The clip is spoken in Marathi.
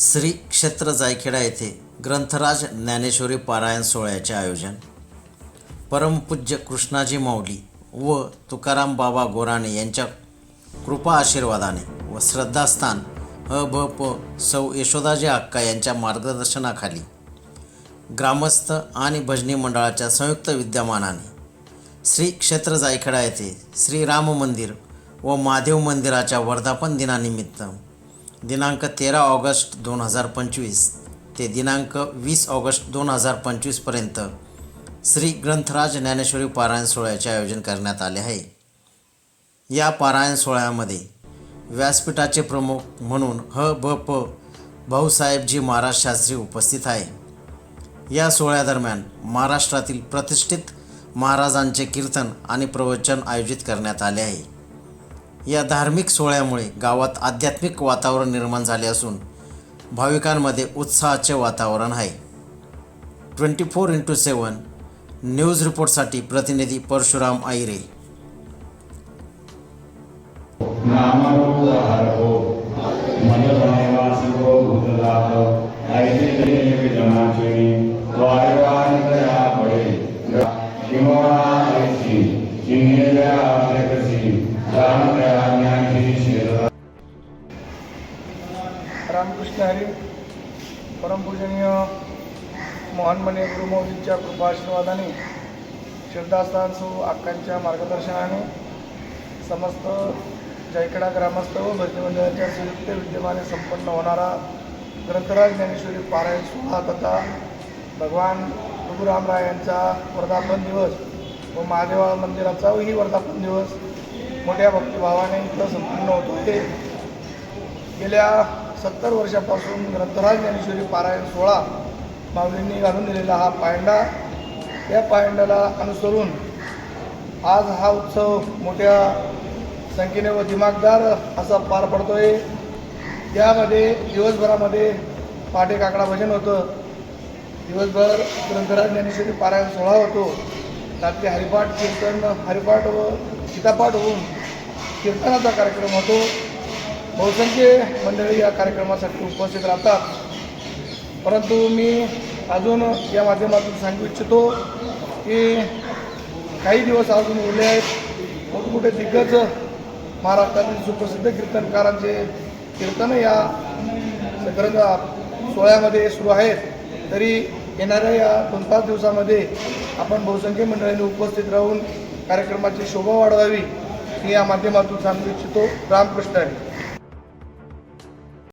श्री क्षेत्र जायखेडा येथे ग्रंथराज ज्ञानेश्वरी पारायण सोहळ्याचे आयोजन. परमपूज्य कृष्णाजी माऊली व तुकाराम बाबा गोराणे यांच्या कृपा आशीर्वादाने व श्रद्धास्थान अ भ प सौ यशोदाजी अक्का यांच्या मार्गदर्शनाखाली ग्रामस्थ आणि भजनी मंडळाच्या संयुक्त विद्यमानाने श्री क्षेत्र जायखेडा येथे श्रीराम मंदिर व महादेव मंदिराच्या वर्धापन दिनानिमित्त दिनांक तेरा ऑगस्ट दोन हजार पंचवीस ते दिनांक वीस ऑगस्ट दोन हजार पंचवीसपर्यंत श्री ग्रंथराज ज्ञानेश्वरी पारायण सोहळ्याचे आयोजन करण्यात आले आहे. या पारायण सोहळ्यामध्ये व्यासपीठाचे प्रमुख म्हणून ह ब प भाऊसाहेबजी महाराज शास्त्री उपस्थित आहे. या सोहळ्यादरम्यान महाराष्ट्रातील प्रतिष्ठित महाराजांचे कीर्तन आणि प्रवचन आयोजित करण्यात आले आहे. या धार्मिक सोहळ्यामुळे गावात आध्यात्मिक वातावरण निर्माण झाले असून भाविकांमध्ये उत्साहाचे वातावरण आहे. Twenty four into seven news रिपोर्टसाठी प्रतिनिधी परशुराम आईरे. रामकृष्ण हरी परमपूजनीय मोहनमने गुरुमौलींच्या कृपाशीर्वादाने श्रद्धास्थान सु अक्कांच्या मार्गदर्शनाने समस्त जयकडा ग्रामस्थ व भजनी मंडळाच्या संयुक्त विद्यमाने संपन्न होणारा ग्रंथराज ज्ञानेश्वरी पारायण सोहळा तथा भगवान रघुरामराय यांचा वर्धापन दिवस व महादेवा मंदिराचाही वर्धापन दिवस मोठ्या भक्तिभावाने इथं संपन्न होत. होते गेल्या सत्तर वर्षापासून ग्रंथराज ज्ञानेश्वरी पारायण सोहळा माऊलींनी घालून दिलेला हा पायंडा या पायंड्याला अनुसरून आज हा उत्सव मोठ्या संख्येने व दिमागदार असा पार पडतोय. यामध्ये दिवसभरामध्ये पाटे काकडा भजन होतं. दिवसभर ग्रंथराज ज्ञानेश्वरी पारायण सोहळा होतो. रात्री हरिपाठ कीर्तन हरिपाठ व गीतापाठ होऊन कीर्तनाचा कार्यक्रम होतो. बहुसंख्य मंडळी या कार्यक्रमासाठी उपस्थित राहतात. परंतु मी अजून या माध्यमातून सांगू इच्छितो की काही दिवस अजून उरले आहेत. मोठमोठे दिग्गज महाराष्ट्रातील सुप्रसिद्ध कीर्तनकारांचे कीर्तन या ग्रंथ सोहळ्यामध्ये सुरू आहेत. तरी येणाऱ्या या दोन पाच दिवसामध्ये आपण बहुसंख्य मंडळांनी उपस्थित राहून कार्यक्रमाची शोभा वाढवावी ही या माध्यमातून सांगू इच्छितो. रामकृष्ण आहे